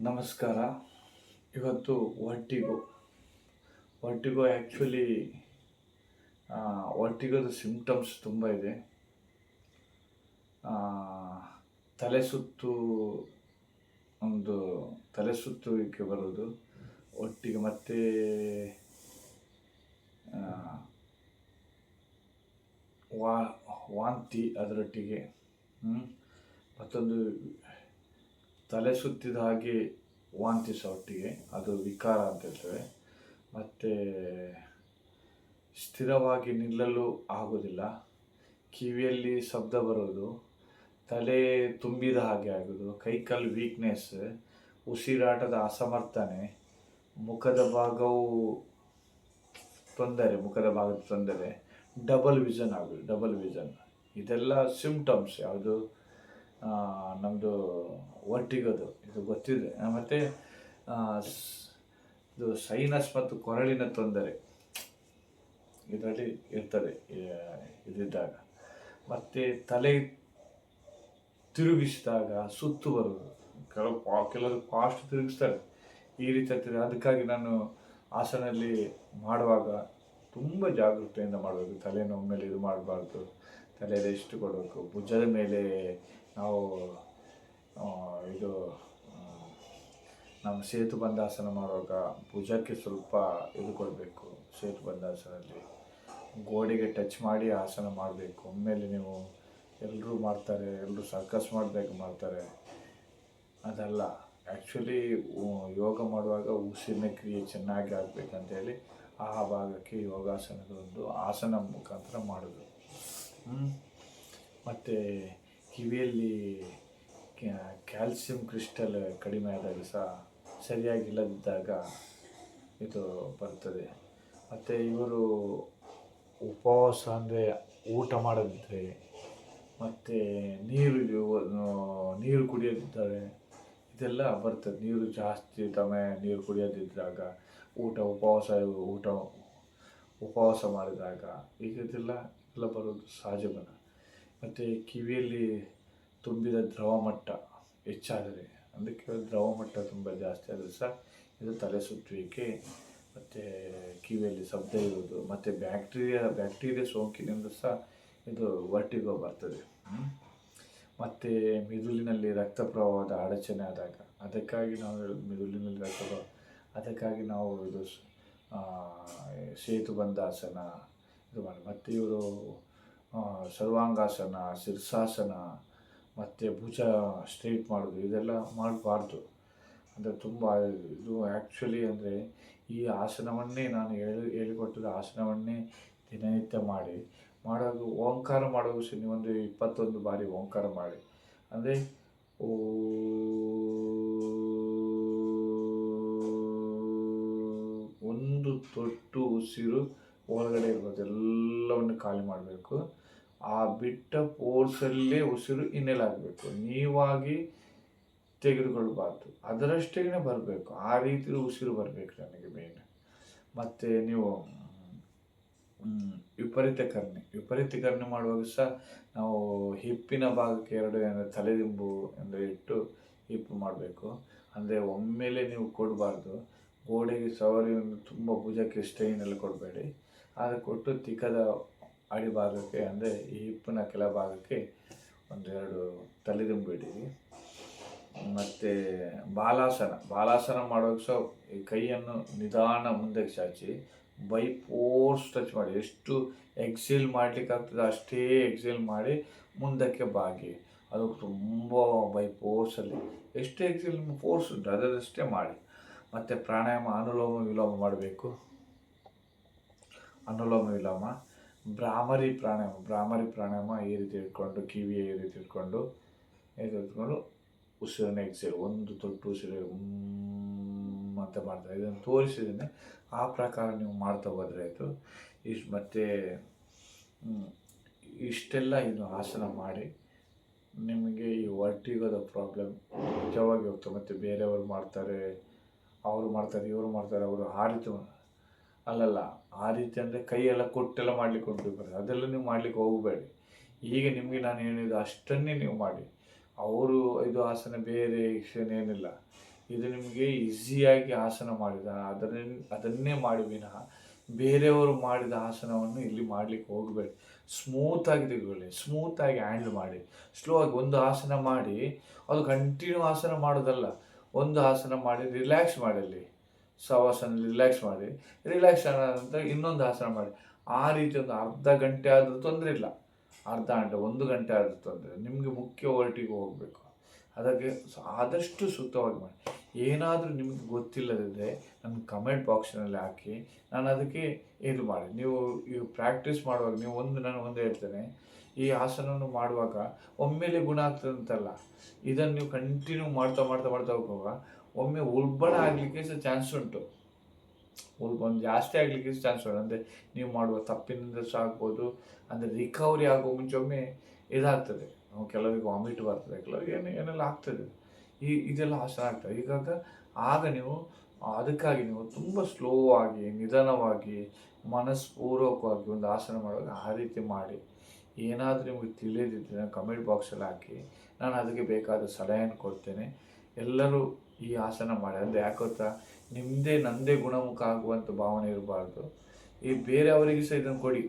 ನಮಸ್ಕಾರ. ಇವತ್ತು vertigo vertigo actually ವರ್ಟಿಗೋದ ಸಿಂಪ್ಟಮ್ಸ್ ತುಂಬ ಇದೆ. ತಲೆ ಸುತ್ತು ಒಂದು ತಲೆ ಸುತ್ತುವಿಕೆ ಬರೋದು. ಒಟ್ಟಿಗೆ ಮತ್ತೆ ವಾ, ವಾಂತಿ ಅದರೊಟ್ಟಿಗೆ? ಮತ್ತೊಂದು ತಲೆ ಸುತ್ತಿದ ಹಾಗೆ ವಾಂತಿ ಸಹ ಒಟ್ಟಿಗೆ, ಅದು ವಿಕಾರ ಅಂತ ಹೇಳ್ತೇವೆ. ಮತ್ತು ಸ್ಥಿರವಾಗಿ ನಿಲ್ಲಲು ಆಗೋದಿಲ್ಲ ಕಿವಿಯಲ್ಲಿ ಶಬ್ದ ಬರೋದು, ತಲೆ ತುಂಬಿದ ಹಾಗೆ ಆಗೋದು ಕೈಕಾಲು ವೀಕ್ನೆಸ್ ಉಸಿರಾಟದ ಅಸಮರ್ಥನೆ, ಮುಖದ ಭಾಗವು ತೊಂದರೆ, ಮುಖದ ಭಾಗದ ತೊಂದರೆ ಡಬಲ್ ವಿಷನ್ ಆಗೋದು ಡಬಲ್ ವಿಷನ್ ಇದೆಲ್ಲ ಸಿಮ್ಟಮ್ಸ್ ಯಾವುದು? ನಮ್ಮದು ಒಟ್ಟಿಗೋದು ಇದು ಗೊತ್ತಿದೆ. ಮತ್ತು ಇದು ಸೈನಸ್ ಮತ್ತು ಕೊರಳಿನ ತೊಂದರೆ ಇದರಲ್ಲಿ ಇರ್ತದೆ ಇದಿದ್ದಾಗ ಮತ್ತು ತಲೆ ತಿರುಗಿಸಿದಾಗ ಸುತ್ತು ಬರುವುದು. ಕೆಲವು ಪಾ ಕೆಲವರು ಫಾಸ್ಟ್ ತಿರುಗಿಸ್ತಾರೆ. ಈ ರೀತಿ ಅದಕ್ಕಾಗಿ ನಾನು ಆಸನಲ್ಲಿ ಮಾಡುವಾಗ ತುಂಬ ಜಾಗೃತೆಯಿಂದ ಮಾಡಬೇಕು. ತಲೆಯನ್ನು ಒಮ್ಮೆಲೆ ಇದು ಮಾಡಬಾರ್ದು. ತಲೆಯಲ್ಲಿ ರೆಸ್ಟ್ ಕೊಡಬೇಕು? ಭುಜದ ಮೇಲೆ ನಾವು ಇದು ನಮ್ಮ ಸೇತು ಬಂದಾಸನ ಮಾಡುವಾಗ ಭುಜಕ್ಕೆ ಸ್ವಲ್ಪ ಇದು ಕೊಡಬೇಕು, ಸೇತು ಬಂಧಾಸನಲ್ಲಿ ಗೋಡೆಗೆ ಟಚ್ ಮಾಡಿ ಆಸನ ಮಾಡಬೇಕು. ಒಮ್ಮೆಲೆ ನೀವು ಎಲ್ಲರೂ ಮಾಡ್ತಾರೆ ಎಲ್ಲರೂ ಸರ್ಕಸ್ ಮಾಡಬೇಕು ಮಾಡ್ತಾರೆ. ಅದಲ್ಲ ಆ್ಯಕ್ಚುಲಿ ಯೋಗ ಮಾಡುವಾಗ ಉಸಿರಿನ ಕ್ರಿಯೆ ಚೆನ್ನಾಗಿ ಆಗಬೇಕಂತೇಳಿ ಆ ಭಾಗಕ್ಕೆ ಯೋಗಾಸನದ ಒಂದು ಆಸನ ಮುಖಾಂತರ ಮಾಡೋದು? ಮತ್ತು ಕಿವಿಯಲ್ಲಿ ಕ್ಯಾಲ್ಸಿಯಂ ಕ್ರಿಸ್ಟಲ್ ಕಡಿಮೆ ಆದಾಗ ಸಹ ಸರಿಯಾಗಿಲ್ಲದಿದ್ದಾಗ ಇದು ಬರ್ತದೆ. ಮತ್ತು ಇವರು ಉಪವಾಸ ಅಂದರೆ ಊಟ ಮಾಡದಿದ್ದರೆ ಮತ್ತು ನೀರು ನೀರು ಕುಡಿಯದಿದ್ದರೆ ಇದೆಲ್ಲ ಬರ್ತದೆ. ನೀರು ಜಾಸ್ತಿ ತಮೆ ನೀರು ಕುಡಿಯೋದಿದ್ದಾಗ ಊಟ, ಉಪವಾಸ ಊಟ, ಉಪವಾಸ ಮಾಡಿದಾಗ ಈಗ ಇದೆಲ್ಲ ಎಲ್ಲ ಬರೋದು ಸಹಜ ಗುಣ ಮತ್ತು ಕಿವಿಯಲ್ಲಿ ತುಂಬಿದ ದ್ರವ ಮಟ್ಟ ಹೆಚ್ಚಾದರೆ ಅದಕ್ಕೆ ದ್ರವ ಮಟ್ಟ ತುಂಬ ಜಾಸ್ತಿ ಆದರೆ ಸಹ ಇದು ತಲೆ ಸುತ್ತುವಿಕೆ ಮತ್ತು ಕಿವಿಯಲ್ಲಿ ಶಬ್ದ ಇರುವುದು ಮತ್ತು ಬ್ಯಾಕ್ಟೀರಿಯಾ ಬ್ಯಾಕ್ಟೀರಿಯಾ ಸೋಂಕಿನಿಂದ ಸಹ ಇದು ವರ್ಟಿಗೋ ಬರ್ತದೆ? ಮತ್ತು ಮಿದುಳಿನಲ್ಲಿ ರಕ್ತ ಪ್ರವಾಹದ ಅಡಚಣೆ ಆದಾಗ ಅದಕ್ಕಾಗಿ ನಾವು ಮಿದುಳಿನಲ್ಲಿ ರಕ್ತ ಪ್ರವಾಹ ಅದಕ್ಕಾಗಿ ನಾವು ಇದು ಸ್- ಆ, ಸೇತು ಬಂಧಾಸನ ಇದು ಮಾಡಿ ಮತ್ತು ಇವರು ಸರ್ವಾಂಗಾಸನ ಶೀರ್ಷಾಸನ ಮತ್ತು ಭುಜ ಸ್ಟ್ರೈಟ್ ಮಾಡೋದು, ಇದೆಲ್ಲ ಮಾಡಬಾರ್ದು. ಅಂದರೆ ತುಂಬ ಇದು ಆ್ಯಕ್ಚುಲಿ ಅಂದರೆ ಈ ಆಸನವನ್ನೇ ನಾನು ಹೇಳಿ ಹೇಳಿಕೊಟ್ಟಿದ್ದ ಆಸನವನ್ನೇ ದಿನನಿತ್ಯ ಮಾಡಿ. ಮಾಡೋದು ಓಂಕಾರ ಮಾಡೋದು ಸಹ ನೀವೊಂದು ಇಪ್ಪತ್ತೊಂದು ಬಾರಿ ಓಂಕಾರ ಮಾಡಿ. ಅಂದರೆ ಓ ಒಂದು ತೊಟ್ಟು ಉಸಿರು ಒಳಗಡೆ ಇರ್ಬೋದು, ಎಲ್ಲವನ್ನು ಖಾಲಿ ಮಾಡಬೇಕು. ಆ ಬಿಟ್ಟ ಪೋರ್ಸಲ್ಲೇ ಉಸಿರು ಇನ್ನೆಲ್ ಆಗಬೇಕು ನೀವಾಗಿ ತೆಗೆದುಕೊಳ್ಬಾರ್ದು ಅದರಷ್ಟೇ ಬರಬೇಕು. ಆ ರೀತಿ ಉಸಿರು ಬರಬೇಕು ನನಗೆ ಮೇನ್ ಮತ್ತು ನೀವು ವಿಪರೀತ ಕರ್ಣೆ ವಿಪರೀತ ಕರ್ಣೆ ಮಾಡುವಾಗ ಸಹ ನಾವು ಹಿಪ್ಪಿನ ಭಾಗಕ್ಕೆ ಎರಡು ಅಂದರೆ ತಲೆದಿಂಬು ಅಂದರೆ ಇಟ್ಟು ಹಿಪ್ಪು ಮಾಡಬೇಕು. ಅಂದರೆ ಒಮ್ಮೆಲೆ ನೀವು ಕೊಡಬಾರ್ದು. ಗೋಡೆಗೆ ಸವರಿ ತುಂಬ ಭುಜಕ್ಕೆ ಸ್ಟೈನೆಲ್ಲ ಕೊಡಬೇಡಿ. ಅದು ಕೊಟ್ಟು ತಿಕ್ಕದ ಅಡಿಭಾಗಕ್ಕೆ ಅಂದರೆ ಈ ಹಿಪ್ಪಿನ ಕೆಳ ಭಾಗಕ್ಕೆ ಒಂದೆರಡು ತಲೆದಿಂಬು ಇಡಿರಿ ಮತ್ತು ಬಾಲಾಸನ ಬಾಲಾಸನ ಮಾಡೋಕ್ಕೆ ಸಹ ಈ ಕೈಯನ್ನು ನಿಧಾನ ಮುಂದಕ್ಕೆ ಚಾಚಿ, ಬೈ ಫೋರ್ಸ್ ಟಚ್ ಮಾಡಿ, ಎಷ್ಟು ಎಕ್ಸೇಲ್ ಮಾಡಲಿಕ್ಕೆ ಆಗ್ತದೆ ಅಷ್ಟೇ ಎಕ್ಸೇಲ್ ಮಾಡಿ ಮುಂದಕ್ಕೆ ಬಾಗಿ. ಅದು ತುಂಬ ಬೈ ಫೋರ್ಸಲ್ಲಿ ಎಷ್ಟು ಎಕ್ಸೇಲ್ ಫೋರ್ಸ್ ಉಂಟು ಅದರಷ್ಟೇ ಮಾಡಿ. ಮತ್ತು ಪ್ರಾಣಾಯಾಮ, ಅನುಲೋಮ ವಿಲೋಮ ಮಾಡಬೇಕು. ಅನುಲೋಮ ವಿಲೋಮ. ಭ್ರಾಮರಿ ಪ್ರಾಣಾಯಾಮ ಭ್ರಾಮರಿ ಪ್ರಾಣಾಯಾಮ ಈ ರೀತಿ ಇಟ್ಕೊಂಡು ಕಿವಿಯ ಈ ರೀತಿ ಇಟ್ಕೊಂಡು ಇದು ಇಟ್ಕೊಂಡು ಉಸಿರನ್ನ ಎಕ್ಸೇಲ್ ಒಂದು ತೊಟ್ಟು ಉಸಿರು ಅಂತ ಮಾಡ್ತಾರೆ. ಇದನ್ನು ತೋರಿಸಿದ್ದೇನೆ ಆ ಪ್ರಕಾರ ನೀವು ಮಾಡ್ತಾ ಹೋದ್ರೆ ಆಯಿತು. ಇಷ್ಟು ಮತ್ತು ಇಷ್ಟೆಲ್ಲ ಇದು ಆಸನ ಮಾಡಿ, ನಿಮಗೆ ಈ ವರ್ಟಿಗೋದ ಪ್ರಾಬ್ಲಮ್ ನಿಜವಾಗಿ ಹೋಗ್ತದೆ ಮತ್ತು ಬೇರೆಯವರು ಮಾಡ್ತಾರೆ, ಅವರು ಮಾಡ್ತಾರೆ, ಇವರು ಮಾಡ್ತಾರೆ, ಅವರು ಮಾ- ಅಲ್ಲಲ್ಲ, ಆ ರೀತಿ ಅಂದರೆ ಕೈಯೆಲ್ಲ ಕೊಟ್ಟೆಲ್ಲ ಮಾಡ್ಲಿಕ್ಕೆ ಉಂಟು ಅದೆಲ್ಲ ನೀವು ಮಾಡ್ಲಿಕ್ಕೆ ಹೋಗಬೇಡಿ. ಈಗ ನಿಮಗೆ ನಾನು ಹೇಳಿದ ಅಷ್ಟನ್ನೇ ನೀವು ಮಾಡಿ. ಅವರು ಇದು ಆಸನ ಬೇರೆ ಏನಿಲ್ಲ. ಇದು ನಿಮಗೆ ಈಸಿಯಾಗಿ ಆಸನ ಮಾಡಿದ, ಅದನ್ನ, ಅದನ್ನೇ ಮಾಡಿ ವಿನಃ ಬೇರೆಯವರು ಮಾಡಿದ ಆಸನವನ್ನು ಇಲ್ಲಿ ಮಾಡಲಿಕ್ಕೆ ಹೋಗಬೇಡಿ. ಸ್ಮೂತಾಗಿ ತೆಗೊಳ್ಳಿ ಸ್ಮೂತಾಗಿ ಹ್ಯಾಂಡಲ್ ಮಾಡಿ. ಸ್ಲೋ ಆಗಿ ಒಂದು ಆಸನ ಮಾಡಿ, ಅದು ಕಂಟಿನ್ಯೂ ಆಸನ ಮಾಡೋದಲ್ಲ. ಒಂದು ಆಸನ ಮಾಡಿ ರಿಲ್ಯಾಕ್ಸ್ ಮಾಡಲಿ ಸವಾಸನ ರಿಲ್ಯಾಕ್ಸ್ ಮಾಡಿ ರಿಲ್ಯಾಕ್ಸ್ ಆದ ನಂತರ ಇನ್ನೊಂದು ಆಸನ ಮಾಡಿ. ಆ ರೀತಿ ಒಂದು ಅರ್ಧ ಗಂಟೆ ಆದರೂ ತೊಂದರೆ ಇಲ್ಲ. ಅರ್ಧ ಗಂಟೆ, ಒಂದು ಗಂಟೆ ಆದರೂ ತೊಂದರೆ ನಿಮಗೆ ಮುಖ್ಯ ಹೊರಟಿಗೆ ಹೋಗಬೇಕು. ಅದಕ್ಕೆ ಆದಷ್ಟು ಸೂಕ್ತವಾಗಿ ಮಾಡಿ. ಏನಾದರೂ ನಿಮಗೆ ಗೊತ್ತಿಲ್ಲದಿದ್ದರೆ ನನ್ನ ಕಮೆಂಟ್ ಬಾಕ್ಸ್ನಲ್ಲಿ ಹಾಕಿ, ನಾನು ಅದಕ್ಕೆ ಇದು ಮಾಡಿ. ನೀವು ಈಗ ಪ್ರಾಕ್ಟೀಸ್ ಮಾಡುವಾಗ, ನೀವು ಒಂದು ನಾನು ಒಂದು ಹೇಳ್ತೇನೆ, ಈ ಆಸನವನ್ನು ಮಾಡುವಾಗ ಒಮ್ಮೆಲೆ ಗುಣ ಆಗ್ತದೆ ಅಂತಲ್ಲ ಇದನ್ನು ನೀವು ಕಂಟಿನ್ಯೂ ಮಾಡ್ತಾ ಮಾಡ್ತಾ ಮಾಡ್ತಾ ಹೋಗುವಾಗ ಒಮ್ಮೆ ಉಲ್ಬಣ ಆಗಲಿಕ್ಕೆ ಸಹ ಚಾನ್ಸ್ ಉಂಟು. ಉಲ್ಬಣ ಜಾಸ್ತಿ ಆಗಲಿಕ್ಕೆ ಚಾನ್ಸ್ ಉಂಟು. ಅಂದರೆ ನೀವು ಮಾಡುವ ತಪ್ಪಿನಿಂದ ಸಹ ಆಗ್ಬೋದು. ಅಂದರೆ ರಿಕವರಿ ಆಗೋ ಮುಂಚೆ ಒಮ್ಮೆ ಇದಾಗ್ತದೆ. ಕೆಲವರಿಗೆ ವಾಮಿಟ್ ಬರ್ತದೆ, ಕೆಲವರಿಗೆ ಏನು ಏನೆಲ್ಲ ಆಗ್ತದೆ. ಈ ಇದೆಲ್ಲ ಆಸನ ಆಗ್ತದೆ. ಹೀಗಾಗ ಆಗ ನೀವು ಅದಕ್ಕಾಗಿ ನೀವು ತುಂಬ ಸ್ಲೋ ಆಗಿ, ನಿಧಾನವಾಗಿ, ಮನಸ್ಪೂರ್ವಕವಾಗಿ ಒಂದು ಆಸನ ಮಾಡುವಾಗ ಆ ರೀತಿ ಮಾಡಿ. ಏನಾದರೂ ನಿಮಗೆ ತಿಳಿಯದಿದ್ದರೆ ಕಮೆಂಟ್ ಬಾಕ್ಸಲ್ಲಿ ಹಾಕಿ. ನಾನು ಅದಕ್ಕೆ ಬೇಕಾದ ಸಲಹೆಯನ್ನು ಕೊಡ್ತೇನೆ. ಎಲ್ಲರೂ ಈ ಆಸನ ಮಾಡಿ. ಅಂದರೆ ಯಾಕೆ ಗೊತ್ತಾ? ನಿಮ್ಮದೇ ನನ್ನದೇ ಗುಣಮುಖ ಆಗುವಂಥ ಭಾವನೆ ಇರಬಾರ್ದು. ಈ ಬೇರೆಯವರಿಗೆ ಸಹ ಇದನ್ನು ಕೊಡಿ.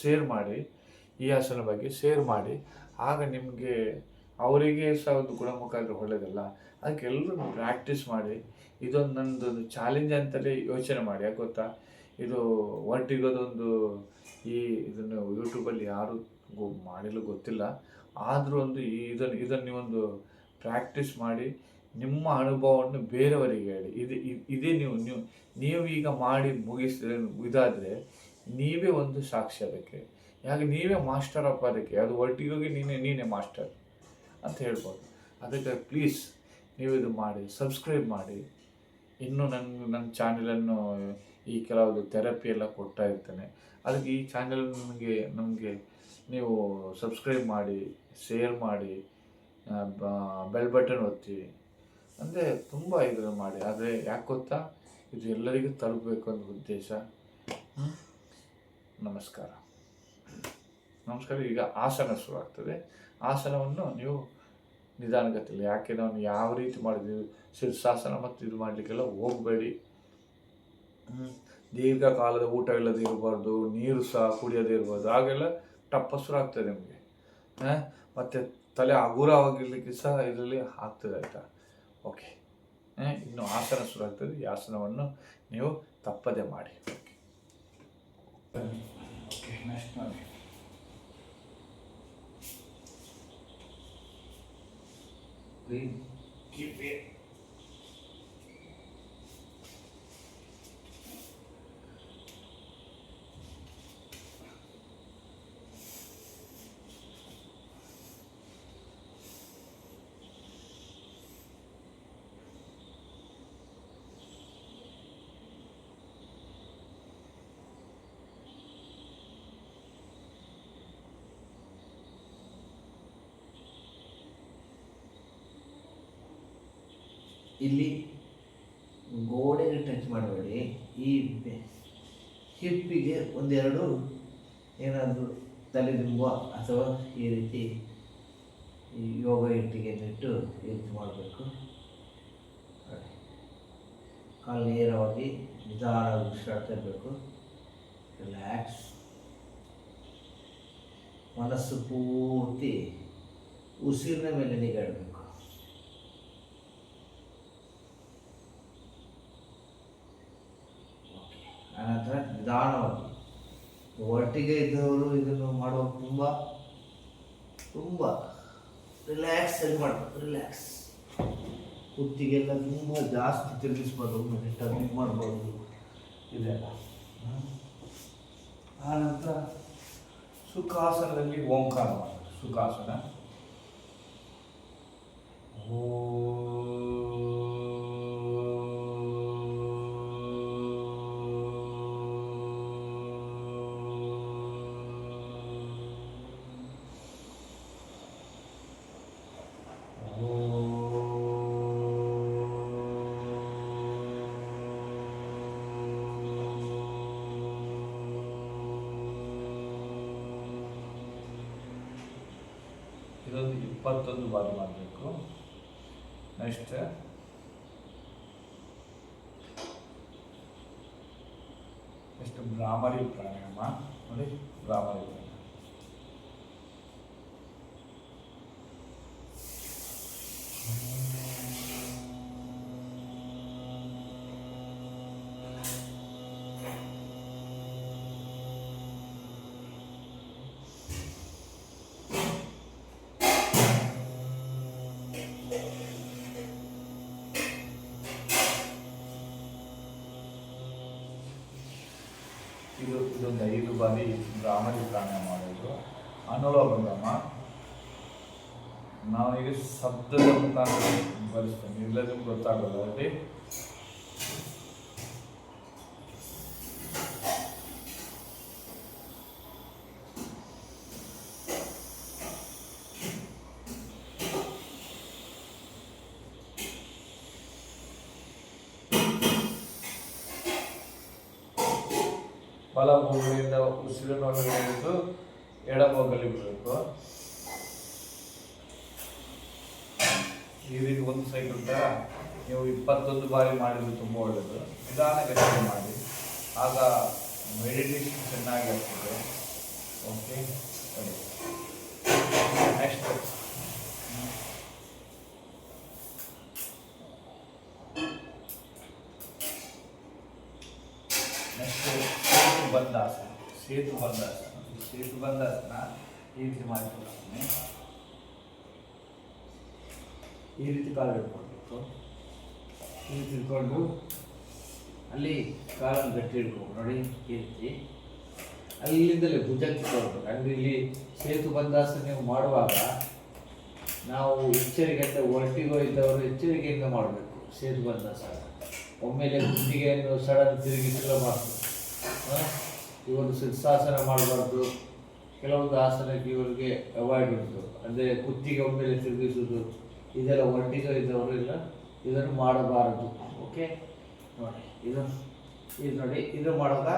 ಶೇರ್ ಮಾಡಿ. ಈ ಆಸನ ಬಗ್ಗೆ ಶೇರ್ ಮಾಡಿ. ಆಗ ನಿಮಗೆ ಅವರಿಗೆ ಸಹ ಒಂದು ಗುಣಮುಖ ಆದರೆ ಒಳ್ಳೆಯದಲ್ಲ ಅದಕ್ಕೆ ಎಲ್ಲರೂ ಪ್ರಾಕ್ಟೀಸ್ ಮಾಡಿ. ಇದೊಂದು ನನ್ನದೊಂದು ಚಾಲೆಂಜ್ ಅಂತಲೇ ಯೋಚನೆ ಮಾಡಿ. ಯಾಕೆ ಗೊತ್ತಾ? ಇದು ಒಟ್ಟಿಗೋದೊಂದು ಈ ಇದನ್ನು ಯೂಟ್ಯೂಬಲ್ಲಿ ಯಾರು ಮಾಡಿಲ್ಲ ಗೊತ್ತಿಲ್ಲ. ಆದರೂ ಒಂದು ಈ ಇದನ್ನು ಇದನ್ನು ನೀವೊಂದು ಪ್ರಾಕ್ಟೀಸ್ ಮಾಡಿ ನಿಮ್ಮ ಅನುಭವವನ್ನು ಬೇರೆಯವರಿಗೆ ಹೇಳಿ. ಇದು ಇದೇ ನೀವು ನೀವು ನೀವು ಈಗ ಮಾಡಿ ಮುಗಿಸಿದ್ರೆ, ಇದಾದರೆ ನೀವೇ ಒಂದು ಸಾಕ್ಷಿ ಅದಕ್ಕೆ. ಯಾಕೆ ನೀವೇ ಮಾಸ್ಟರ್ ಅಪ್ಪ ಅದಕ್ಕೆ. ಅದು ಒಟ್ಟಿಗೆ ಹೋಗಿ ನೀನೇ ನೀನೇ ಮಾಸ್ಟರ್ ಅಂತ ಹೇಳ್ಬೋದು. ಅದಕ್ಕೆ ಪ್ಲೀಸ್ ನೀವು ಇದು ಮಾಡಿ, ಸಬ್ಸ್ಕ್ರೈಬ್ ಮಾಡಿ. ಇನ್ನೂ ನನ್ನ ನನ್ನ ಚಾನೆಲನ್ನು ಈ ಕೆಲವೊಂದು ಥೆರಪಿ ಎಲ್ಲ ಕೊಡ್ತಾ ಇರ್ತೇನೆ. ಅದಕ್ಕೆ ಈ ಚಾನೆಲ್ ನಮಗೆ ನಮಗೆ ನೀವು ಸಬ್ಸ್ಕ್ರೈಬ್ ಮಾಡಿ, ಶೇರ್ ಮಾಡಿ. ಬೆಲ್ ಬಟನ್ ಒತ್ತೀವಿ ಅಂದರೆ ತುಂಬ ಇದನ್ನು ಮಾಡಿ. ಆದರೆ ಯಾಕೆ ಗೊತ್ತಾ? ಇದು ಎಲ್ಲರಿಗೂ ತಲುಪಬೇಕು ಅನ್ನೋ ಉದ್ದೇಶ? ನಮಸ್ಕಾರ. ನಮಸ್ಕಾರ. ಈಗ ಆಸನ ಶುರು ಆಗ್ತದೆ ಆಸನವನ್ನು ನೀವು ನಿಧಾನಗತಿಯಲ್ಲಿ, ಯಾಕೆ ನಾವು ಯಾವ ರೀತಿ ಮಾಡಿದ್ವಿ? ಶೀರ್ಷಾಸನ ಮತ್ತು ಇದು ಮಾಡಲಿಕ್ಕೆಲ್ಲ ಹೋಗಬೇಡಿ. ದೀರ್ಘಕಾಲದ ಊಟ ಇಲ್ಲದೆ ಇರಬಾರ್ದು, ನೀರು ಸಹ ಕುಡಿಯೋದೇ ಇರಬಾರ್ದು. ಶುರು ಆಗ್ತದೆ ನಿಮಗೆ. ಮತ್ತು ತಲೆ ಹಗುರವಾಗಿರ್ಲಿಕ್ಕೆ ಸಹ ಇದರಲ್ಲಿ ಆಗ್ತದೆ ಆಯಿತಾ? ಓಕೆ ಇನ್ನು ಆಸನ ಶುರು ಆಗ್ತದೆ ಈ ಆಸನವನ್ನು ನೀವು ತಪ್ಪದೆ ಮಾಡಿ. ಓಕೆ ನೆಕ್ಸ್ಟ್ ಮಾಡಿ. Keep it. ಇಲ್ಲಿ ಗೋಡೆಗೆ ಟಚ್ ಮಾಡಬೇಡಿ. ಈ ಹಿಪ್ಪಿಗೆ ಒಂದೆರಡು ಏನಾದರೂ ತಲೆದಿಂಬುವ ಅಥವಾ ಈ ರೀತಿ ಯೋಗ ಇಟ್ಟಿಗೆಯನ್ನಿಟ್ಟು ರೀತಿ ಮಾಡಬೇಕು. ಕಾಲು ನೇರವಾಗಿ ನಿಧಾನವಾಗಿ ಉಸಿರಾಡ್ತಾ ಇರಬೇಕು. ರಿಲ್ಯಾಕ್ಸ್ ಮನಸ್ಸು ಪೂರ್ತಿ ಉಸಿರಿನ ಮೇಲೆ ನಿಗಾ ಇಡಬೇಕು ಆನಂತರ ನಿಧಾನವಾಗಿ. ಒಟ್ಟಿಗೆ ಇದ್ದವರು ಇದನ್ನು ಮಾಡುವಾಗ ತುಂಬ ತುಂಬ ರಿಲ್ಯಾಕ್ಸ್ ಅಲ್ಲಿ ಮಾಡಬೇಕು ರಿಲ್ಯಾಕ್ಸ್ ಕುತ್ತಿಗೆಲ್ಲ ತುಂಬ ಜಾಸ್ತಿ ತಿರುಗಿಸ್ಬಾರ್ದು ಒಮ್ಮೆ ಟರ್ನಿಂಗ್ ಮಾಡ್ಬೋದು ಇದೆಲ್ಲ. ಆನಂತರ ಸುಖಾಸನದಲ್ಲಿ ಓಂಕಾರ ಸುಖಾಸನ. ಇದೊಂದು ಇಪ್ಪತ್ತೊಂದು ಬಾರಿ ಮಾಡಬೇಕು. ನೆಕ್ಸ್ಟ್ ನೆಕ್ಸ್ಟ್ ಭ್ರಾಮರಿ ಪ್ರಾಣಾಯಾಮ ನೋಡಿ ಭ್ರಾಮರಿ ಪ್ರಾಣಾಯಾಮ ಇದು ಇದೊಂದು ಐದು ಬಾರಿ ಭ್ರಾಮರಿ ಪ್ರಾಣಾಯಾಮ ಮಾಡೋದು ಅನುಲೋಮ ನಾವು ಈಗ ಶಬ್ದದ ಮುಖಾಂತರ ಬರೆಸ್ತೇನೆ ಇಲ್ಲದ್ರೆ ಗೊತ್ತಾಗಲ್ಲ ಅಲ್ಲಿ ಬಲ ಮೂಗಿನಿಂದ ಉಸಿರನ್ನು ಹಿಡಿದು ಎಡ ಮೂಗಲ್ಲಿ ಬಿಡಬೇಕು. ಈ ರೀತಿ ಒಂದು ಸೈಕಲ್ ಥರ ನೀವು ಇಪ್ಪತ್ತೊಂದು ಬಾರಿ ಮಾಡಿದ್ರೆ ತುಂಬ ಒಳ್ಳೆಯದು ನಿಧಾನಗತಿಗೆ ಮಾಡಿ. ಆಗ ಮೆಡಿಟೇಷನ್ ಚೆನ್ನಾಗಿ ಆಗ್ತದೆ. ಓಕೆ ನೆಕ್ಸ್ಟ್ ನೆಕ್ಸ್ಟ್ ಬಂದಾಸನ, ಸೇತು ಬಂದಾಸನ ಈ ಸೇತು ಬಂದಾಸನ, ಈ ರೀತಿ ಮಾಡಿಕೊಳ್ಳೋಣ ಈ ರೀತಿ ಕಾಲು ಹಿಡ್ಕೊಳ್ಬೇಕು. ಈ ರೀತಿ ಹಿಡ್ಕೊಂಡು ಅಲ್ಲಿ ಕಾಲನ್ನು ಗಟ್ಟಿ ಹಿಡ್ಕೊಂಡು ನೋಡಿ, ಈ ರೀತಿ. ಅಲ್ಲಿಂದಲೇ ಭುಜಕ್ಕೆ ತೋರ್ಬೇಕು. ಅಂದರೆ ಇಲ್ಲಿ ಸೇತು ಬಂದಾಸನ ನೀವು ಮಾಡುವಾಗ ನಾವು ಎಚ್ಚರಿಕೆ ಅಂತ ಒಟ್ಟಿಗೋ ಇದ್ದವರು ಎಚ್ಚರಿಕೆಯಿಂದ ಮಾಡಬೇಕು, ಸೇತು ಬಂದಾಸ ಒಮ್ಮೆಲೆ ಗುಂಡಿಗೆಯನ್ನು ಸಡನ್ ತಿರುಗಿಸಲು ಮಾಡಬೇಕು ಇವರು ಸಿದ್ಧಾಸನ ಮಾಡಬಾರ್ದು. ಕೆಲವೊಂದು ಆಸನಕ್ಕೆ ಇವರಿಗೆ ಅವಾಯ್ಡ್ ಉಂಟು. ಅಂದರೆ ಕುತ್ತಿಗೆ ಒಮ್ಮೆಲೆ ತಿರುಗಿಸುವುದು. ಇದೆಲ್ಲ ಒಟ್ಟಿಗೆ ಇದ್ದವರು ಇಲ್ಲ. ಇದನ್ನು ಮಾಡಬಾರದು. ಓಕೆ ನೋಡಿ, ಇದು ಇದು ನೋಡಿ, ಇದು ಮಾಡುವಾಗ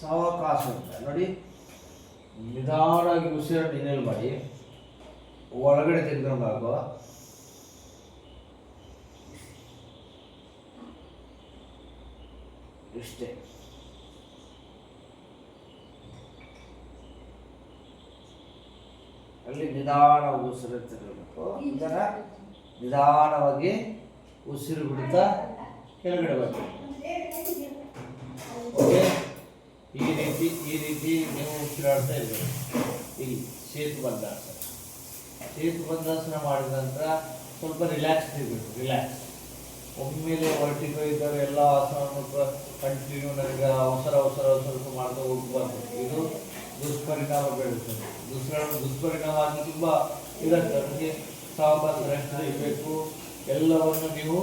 ಸಾವಕಾಶ ಅಂತ ನೋಡಿ, ನಿಧಾನವಾಗಿ ಉಸಿರನ್ನು ಇನೇಲ್ ಮಾಡಿ. ಒಳಗಡೆ ತೆಗೆದಂಗಾಗುವ ಇಷ್ಟೇ ಅಲ್ಲಿ ನಿಧಾನ ಉಸಿರುತ್ತಿರಬೇಕು ಇದರ ನಿಧಾನವಾಗಿ ಉಸಿರು ಬಿಡುತ್ತಾ ಕೆಳಗಡೆ ಈ ರೀತಿ ಈ ರೀತಿ ನೀವು ಉಸಿರಾಡ್ತಾ ಇರಬೇಕು. ಇಲ್ಲಿ ಸೇತು ಬಂದಾಸನ. ಸೇತು ಬಂದಾಸನ ಮಾಡಿದ ನಂತರ ಸ್ವಲ್ಪ ರಿಲ್ಯಾಕ್ಸ್ ಇರಬೇಕು ರಿಲ್ಯಾಕ್ಸ್ ಒಮ್ಮೆಲೆ ಹೊರಟಿಗೆ ಇದ್ದವರು ಎಲ್ಲ ಆಸನವನ್ನು ಕಂಟಿನ್ಯೂ ನನಗೆ ಅವಸರ ಅವಸರ ಅವಸರ ಮಾಡ್ತಾ ಹೋಗ್ಬಾರ್ದು. ಇದು ದುಷ್ಪರಿಣಾಮ ಬೀಳುತ್ತದೆ. ದುಷ್ಪರ ದುಷ್ಪರಿಣಾಮ ಆಗಿ ತುಂಬ ಇರುತ್ತೆ. ಅದಕ್ಕೆ ಸಾವಕಾಶ ರಕ್ಷಣೆ ಇರಬೇಕು ಎಲ್ಲವನ್ನು ನೀವು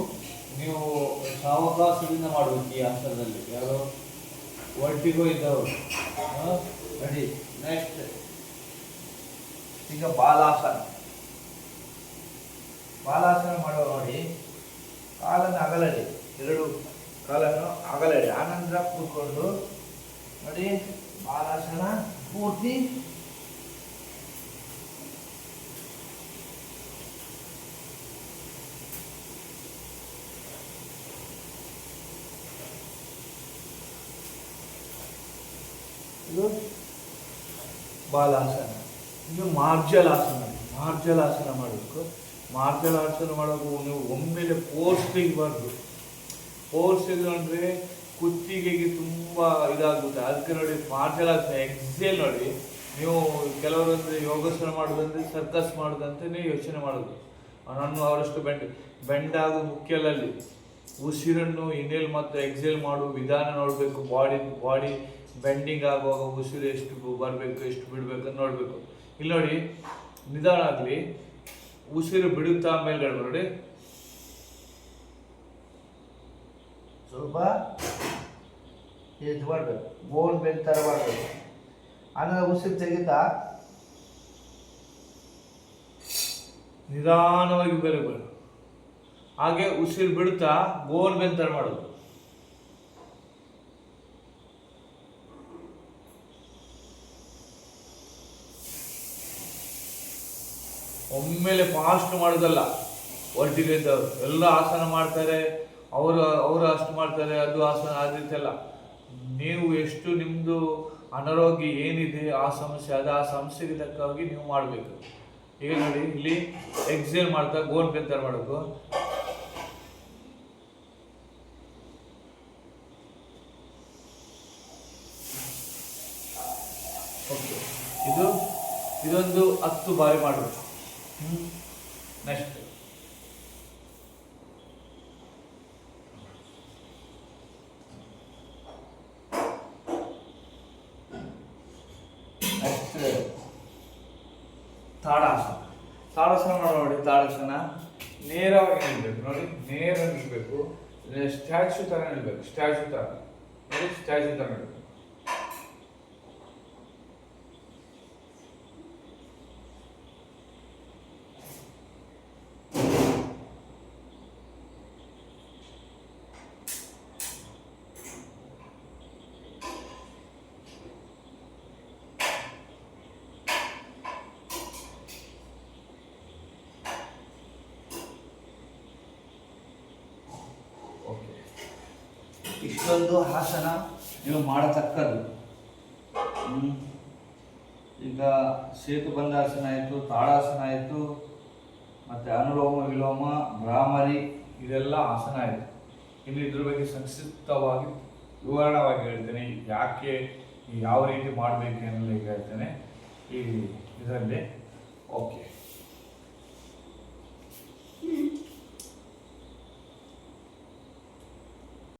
ನೀವು ಸಾವಕಾಶದಿಂದ ಮಾಡಬೇಕು ಈ ಹಂತದಲ್ಲಿ. ಯಾರು? ಒಟ್ಟಿಗೂ ಇದ್ದವರು. ರೆಡಿ ನೆಕ್ಸ್ಟ್ ಈಗ ಬಾಲಾಸನ. ಬಾಲಾಸನ ಮಾಡುವ ನೋಡಿ. ಕಾಲನ್ನು ಅಗಲಡಿ ಎರಡು ಕಾಲನ್ನು ಅಗಲಡಿ ಆನಂತರ ಕೂತ್ಕೊಂಡು ನೋಡಿ. ಬಾಲಾಸನ ಪೂರ್ತಿ ಇದು ಬಾಲಾಸನ. ಇದು ಮಾರ್ಜಲಾಸನ. ಮಾರ್ಜಲಾಸನ ಮಾಡಬೇಕು. ಮಾರ್ಜಲಾಸನ ಮಾಡೋದು ನೀವು ಒಮ್ಮೆಲೆ ಪೋಸ್ಟಿಂಗ್ ತೆಗಿಬಾರ್ದು. ಫೋರ್ಸ್ ತೆಗೆದುಕೊಂಡ್ರೆ ಕುತ್ತಿಗೆಗೆ ತುಂಬ ಇದಾಗುತ್ತೆ. ಅದಕ್ಕೆ ನೋಡಿ ಮಾರ್ಜಲಾಸನ ಎಕ್ಸೇಲ್ ನೋಡಿ. ನೀವು ಕೆಲವರೊಂದು ಯೋಗಾಸನ ಮಾಡೋದಂದ್ರೆ ಸರ್ಕಸ್ ಮಾಡೋದಂತಲೇ ಯೋಚನೆ ಮಾಡೋದು. ನಾನು ಅವರಷ್ಟು ಬೆಂಡ್ ಮುಖ್ಯ ಅಲ್ಲ ಅಲ್ಲಿ ಉಸಿರನ್ನು ಇನೇಲ್ ಮತ್ತು ಎಕ್ಸೇಲ್ ಮಾಡುವ ವಿಧಾನ ನೋಡಬೇಕು ಬಾಡಿ ಬಾಡಿ ಬೆಂಡಿಂಗ್ ಆಗುವಾಗ ಉಸಿರು ಎಷ್ಟು ಬರಬೇಕು, ಎಷ್ಟು ಬಿಡಬೇಕು ಅಂತ ನೋಡಬೇಕು. ಇಲ್ಲಿ ನೋಡಿ, ನಿಧಾನ ಆಗಲಿ. ಉಸಿರು ಬಿಡುತ್ತಾ ಮೇಲ್ಗಡೆ ನೋಡಿ. ಸ್ವಲ್ಪ ಇದು ಮಾಡಬೇಕು. ಬೋನ್ ಬೆಲ್ ಥರ ಮಾಡಬೇಕು. ಆಮೇಲೆ ಉಸಿರು ತೆಗಿತಾ. ನಿಧಾನವಾಗಿ ಬರಬೇಕು. ಹಾಗೆ ಉಸಿರು ಬಿಡ್ತಾ ಬೋನ್ ಬೆಲ್ ಥರ ಮಾಡೋದು ಒಮ್ಮೆಲೆ ಫಾಸ್ಟ್ ಮಾಡೋದಲ್ಲ. ಒಟ್ಟಿಗೆ ಎಲ್ಲ ಆಸನ ಮಾಡ್ತಾರೆ. ಅವರು ಅವರು ಅಷ್ಟು ಮಾಡ್ತಾರೆ, ಅದು ಆಸನ ಆ ರೀತಿ ಅಲ್ಲ ನೀವು ಎಷ್ಟು ನಿಮ್ಮದು ಅನಾರೋಗ್ಯ ಏನಿದೆ, ಆ ಸಮಸ್ಯೆ, ಅದು ಆ ಸಮಸ್ಯೆಗೆ ತಕ್ಕಾಗಿ ನೀವು ಮಾಡಬೇಕು. ಈಗ ನೋಡಿ, ಇಲ್ಲಿ ಎಕ್ಸೇಲ್ ಮಾಡ್ತಾ, ಗೋನ್ ಬೆಂತರ ಮಾಡಬೇಕು ಇದು, ಇದೊಂದು ಹತ್ತು ಬಾರಿ ಮಾಡಬೇಕು. ನೆಕ್ಸ್ಟ್ ತಾಡಾಸನ ತಾಡಾಸನ ಮಾಡಿ ನೋಡಿ ತಾಡಾಸನ ನೇರವಾಗಿ ನಿಲ್ಬೇಕು ನೋಡಿ ನೇರ ನಿಲ್ಬೇಕು ಸ್ಟ್ಯಾಚ್ಯೂ ಥರ ನಿಲ್ಬೇಕು ಸ್ಟ್ಯಾಚ್ಯೂ ಥರ. ನೋಡಿ ಸ್ಟ್ಯಾಚ್ಯೂ ಥರ ನಿಲ್ಬೇಕು ಇಷ್ಟೊಂದು ಆಸನ ನೀವು ಮಾಡತಕ್ಕದ್ದು. ಈಗ ಸೇತು ಬಂದಾಸನ ಆಯಿತು ತಾಳಾಸನ ಆಯಿತು, ಮತ್ತು ಅನುಲೋಮ, ವಿಲೋಮ, ಭ್ರಾಮರಿ, ಇದೆಲ್ಲ ಆಸನ ಆಯಿತು. ಇನ್ನು ಇದ್ರ ಬಗ್ಗೆ ಸಂಕ್ಷಿಪ್ತವಾಗಿ ವಿವರಣವಾಗಿ ಹೇಳ್ತೇನೆ. ಯಾಕೆ ಯಾವ ರೀತಿ ಮಾಡಬೇಕು ಅನ್ನೋದು ಹೇಳ್ತೇನೆ ಈ ಇದರಲ್ಲಿ. ಓಕೆ